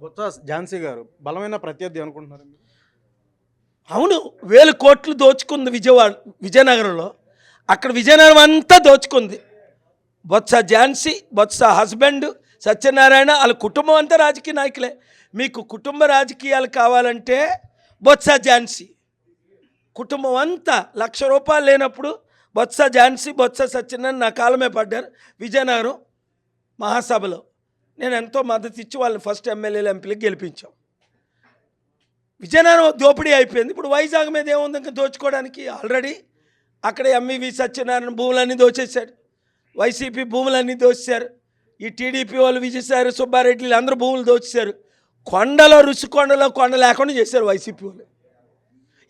బొత్స ఝాన్సీ గారు బలమైన ప్రత్యర్థి అనుకుంటున్నారు అవును వేల కోట్లు దోచుకుంది విజయవాడ విజయనగరంలో. అక్కడ విజయనగరం అంతా దోచుకుంది. బొత్స ఝాన్సీ బొత్స హస్బెండ్ సత్యనారాయణ వాళ్ళ కుటుంబం అంతా రాజకీయ నాయకులే. మీకు కుటుంబ రాజకీయాలు కావాలంటే బొత్స ఝాన్సీ. కుటుంబం అంతా లక్ష రూపాయలు లేనప్పుడు బొత్స ఝాన్సీ బొత్స సత్యనారాయణ నా కాలమే పడ్డారు. విజయనగరం మహాసభలో. నేను ఎంతో మద్దతు ఇచ్చి వాళ్ళని ఫస్ట్ ఎమ్మెల్యేలు ఎంపీలకు గెలిపించాం. విజయనగరం దోపిడీ అయిపోయింది. ఇప్పుడు వైజాగ్ మీద ఏముంది? ఇంకా దోచుకోవడానికి ఆల్రెడీ అక్కడ ఎంవివి సత్యనారాయణ భూములన్నీ దోచేశాడు వైసీపీ భూములన్నీ దోచేశారు. ఈ టీడీపీ వాళ్ళు విజయసాయి సుబ్బారెడ్డి అందరూ భూములు దోచేశారు. కొండలో రుచికొండలో కొండ లేకుండా చేశారు వైసీపీ వాళ్ళు.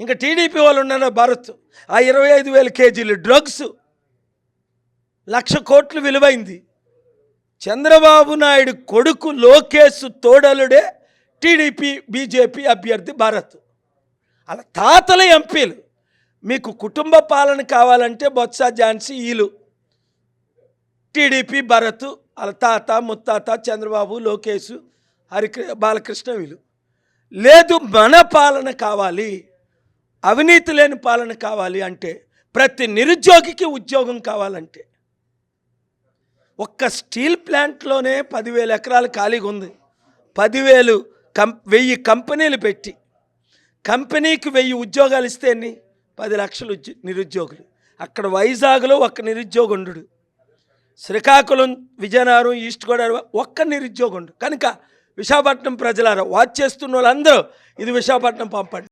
ఇంకా టీడీపీ వాళ్ళు ఉన్నారు భరత్. ఆ ఇరవై ఐదు వేల కేజీలు డ్రగ్స్ లక్ష కోట్లు విలువైంది. చంద్రబాబు నాయుడు కొడుకు లోకేష్ తోడలుడే టీడీపీ బీజేపీ అభ్యర్థి భారత్. అలా తాతల ఎంపీలు. మీకు కుటుంబ పాలన కావాలంటే బొత్స ఝాన్సీ ఈలు. టీడీపీ భరత్ వాళ్ళ తాత ముత్తాత చంద్రబాబు లోకేష్ హరికృ బాలకృష్ణ వీళ్ళు. లేదు మన పాలన కావాలి. అవినీతి లేని పాలన కావాలి అంటే ప్రతి నిరుద్యోగికి ఉద్యోగం కావాలంటే ఒక్క స్టీల్ ప్లాంట్లోనే పదివేల ఎకరాలు ఖాళీగా ఉంది. పదివేలు కం వెయ్యి కంపెనీలు పెట్టి. కంపెనీకి వెయ్యి ఉద్యోగాలు ఇస్తే పది లక్షలు ఉద్యో నిరుద్యోగులు. అక్కడ వైజాగ్లో ఒక్క నిరుద్యోగుండు శ్రీకాకుళం విజయనగరం ఈస్ట్ గోదావరి ఒక్క నిరుద్యోగుండు. కనుక విశాఖపట్నం ప్రజలారా వాచ్ చేస్తున్న వాళ్ళందరూ ఇది విశాఖపట్నం పంపండి.